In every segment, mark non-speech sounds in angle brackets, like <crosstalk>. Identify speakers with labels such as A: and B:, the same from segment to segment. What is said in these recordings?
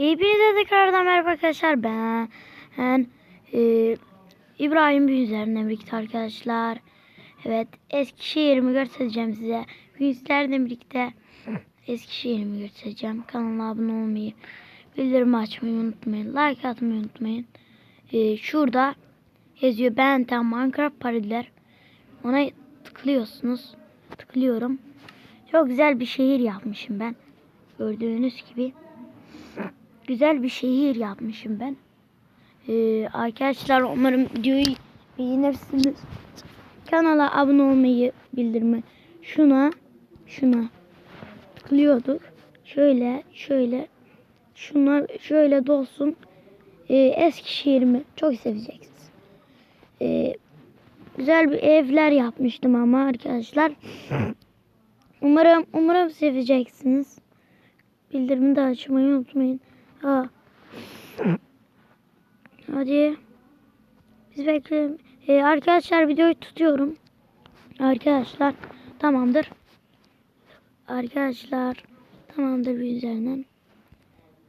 A: Hepinize tekrardan merhaba arkadaşlar. Ben, ben e, İbrahim Büyüzer'le birlikte arkadaşlar. Evet Eskişehir'imi göstereceğim size. Büyüzler'le birlikte Eskişehir'imi göstereceğim. Kanala abone olmayı, bildirimi açmayı unutmayın. Like atmayı unutmayın. E, şurada yazıyor Benten Minecraft parodiler. Ona tıklıyorsunuz. Tıklıyorum. Çok güzel bir şehir yapmışım ben. Gördüğünüz gibi güzel bir şehir yapmışım ben. Ee, arkadaşlar umarım videoyu beğenirsiniz. Kanala abone olmayı, bildirme. Şuna, şuna tıklıyorduk. Şöyle, şöyle. Şunlar şöyle dolsun. Ee, Eskişehir'imi çok seveceksiniz. Ee, güzel bir evler yapmıştım ama arkadaşlar. <laughs> Umarım, umarım seveceksiniz. Bildirimi de açmayı unutmayın. Ha. Hadi. Biz bekleyelim. Ee, arkadaşlar videoyu tutuyorum. Arkadaşlar tamamdır. Arkadaşlar tamamdır bir üzerinden.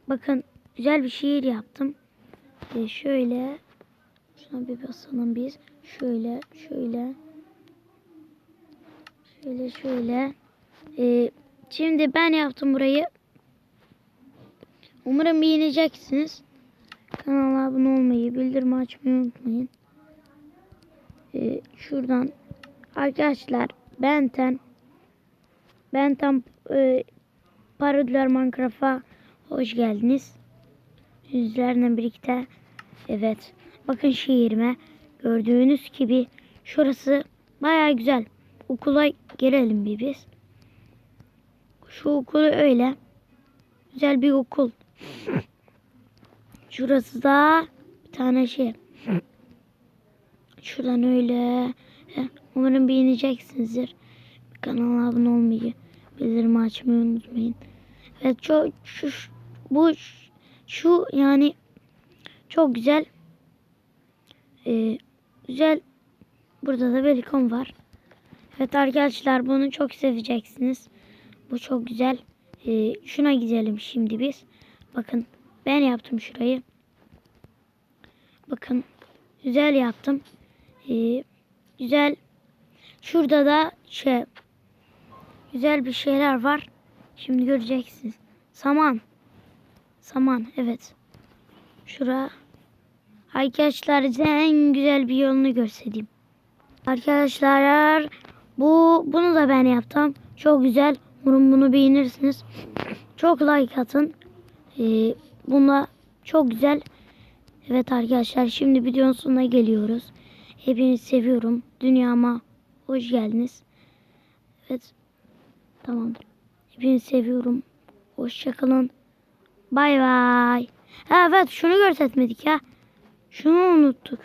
A: Bakın güzel bir şiir yaptım. Ee, şöyle şuna bir basalım biz. Şöyle şöyle. Şöyle şöyle. Ee, şimdi ben yaptım burayı. Umarım beğeneceksiniz. Kanala abone olmayı, bildirim açmayı unutmayın. Ee, şuradan arkadaşlar Benten Benten e, Parodiler Minecraft'a hoş geldiniz. Yüzlerle birlikte evet bakın şehrime gördüğünüz gibi şurası baya güzel. Okula girelim bir biz. Şu okulu öyle. Güzel bir okul. Şurası da bir tane şey. Şuradan öyle. Umarım beğeneceksinizdir. Kanala abone olmayı, bildirimi açmayı unutmayın. Evet çok şu- bu şu yani çok güzel. Ee, güzel. Burada da belikon var. Evet arkadaşlar bunu çok seveceksiniz. Bu çok güzel. Ee, şuna gidelim şimdi biz. Bakın ben yaptım şurayı. Bakın güzel yaptım. Ee, güzel. Şurada da şey güzel bir şeyler var. Şimdi göreceksiniz. Saman. Saman evet. Şura. Arkadaşlar size en güzel bir yolunu göstereyim. Arkadaşlar bu bunu da ben yaptım. Çok güzel. Umarım bunu beğenirsiniz. Çok like atın. Ee, bunda çok güzel. Evet arkadaşlar şimdi videonun sonuna geliyoruz. Hepinizi seviyorum. Dünyama hoş geldiniz. Evet. Tamamdır. Hepinizi seviyorum. Hoşçakalın. Bay bay. Evet şunu göstermedik ya. Şunu unuttuk.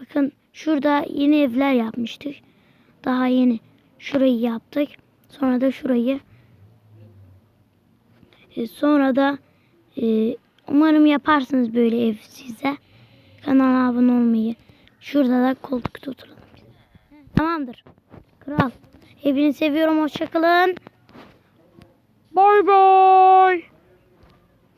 A: Bakın şurada yeni evler yapmıştık. Daha yeni. Şurayı yaptık. Sonra da şurayı. E, sonra da e, umarım yaparsınız böyle ev size. Kanala abone olmayı. Şurada da koltukta oturalım. Tamamdır. Kral. Hepinizi seviyorum. Hoşçakalın. Bay bay.